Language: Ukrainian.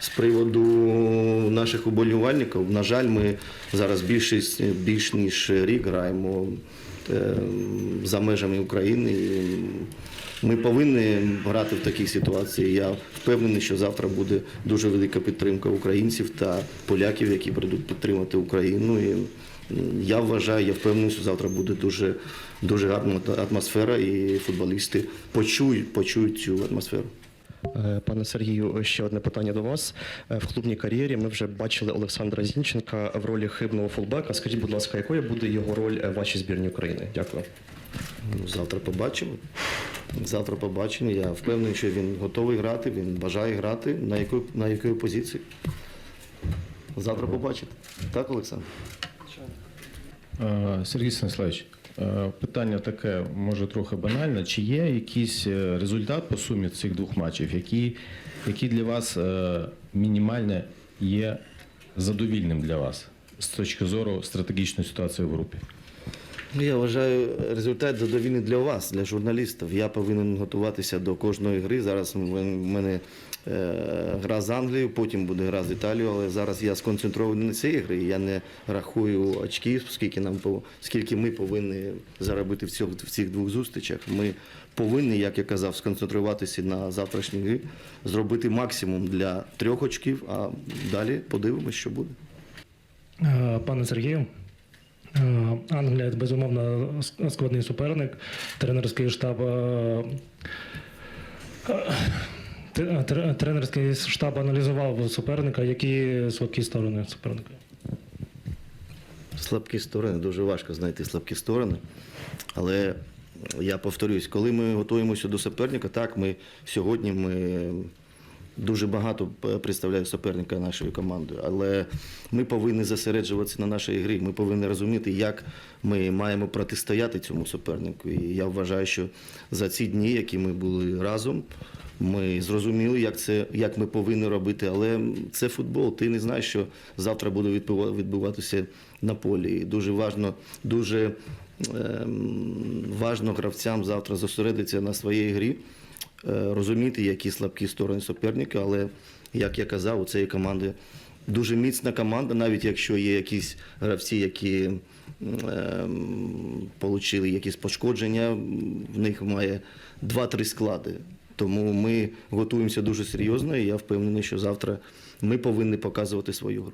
З приводу наших уболівальників, на жаль, ми зараз більшість, більш ніж рік граємо е, за межами України. Ми повинні грати в такій ситуації. Я впевнений, що завтра буде дуже велика підтримка українців та поляків, які прийдуть підтримати Україну. І я вважаю, я впевнений, що завтра буде дуже, дуже гарна атмосфера, і футболісти почують, почують цю атмосферу. Е, Пане Сергію, ще одне питання до вас. Е, В клубній кар'єрі ми вже бачили Олександра Зінченка в ролі хибного фулбека. Скажіть, будь ласка, якою буде його роль е, в вашій збірній України? Дякую. Ну, завтра побачимо. Завтра побачимо. Я впевнений, що він готовий грати, він бажає грати. На якої, на якої позиції? Завтра побачите. Так, Олександр? Сергій Станіславович, е, питання таке, може трохи банальне. Чи є якийсь е, результат по сумі цих двох матчів, який, який для вас мінімальне мінімально є задовільним для вас з точки зору стратегічної ситуації в групі? Ну, Я вважаю результат задовільний для вас, для журналістів. Я повинен готуватися до кожної гри. Зараз в мене е, гра з Англією, потім буде гра з Італією, але зараз я сконцентрований на цій грі. Я не рахую очки, скільки нам скільки ми повинні заробити в, цьому, в цих двох зустрічах. Ми повинні, як я казав, сконцентруватися на завтрашній грі, зробити максимум для трьох очків, а далі подивимося, що буде. Е, Пане Сергію, Англія безумовно складний суперник. Тренерський штаб. е, е, тр- тр- Тренерський штаб аналізував суперника. Які слабкі сторони суперника? Слабкі сторони, дуже важко знайти слабкі сторони. Але я повторюсь, коли ми готуємося до суперника, так, ми сьогодні ми дуже багато представляємо суперника нашої команди, але ми повинні зосереджуватися на нашій грі. Ми повинні розуміти, як ми маємо протистояти цьому супернику. І я вважаю, що за ці дні, які ми були разом, ми зрозуміли, як це як ми повинні робити, але це футбол. Ти не знаєш, що завтра буде відбува- відбуватися на полі. І дуже важно, дуже ем, важно гравцям завтра зосередитися на своїй грі, е, розуміти, які слабкі сторони суперника. Але як я казав, у цієї команди дуже міцна команда, навіть якщо є якісь гравці, які ем, отримали якісь пошкодження, в них має 2-3 склади. Тому ми готуємося дуже серйозно, і я впевнений, що завтра ми повинні показувати свою гру.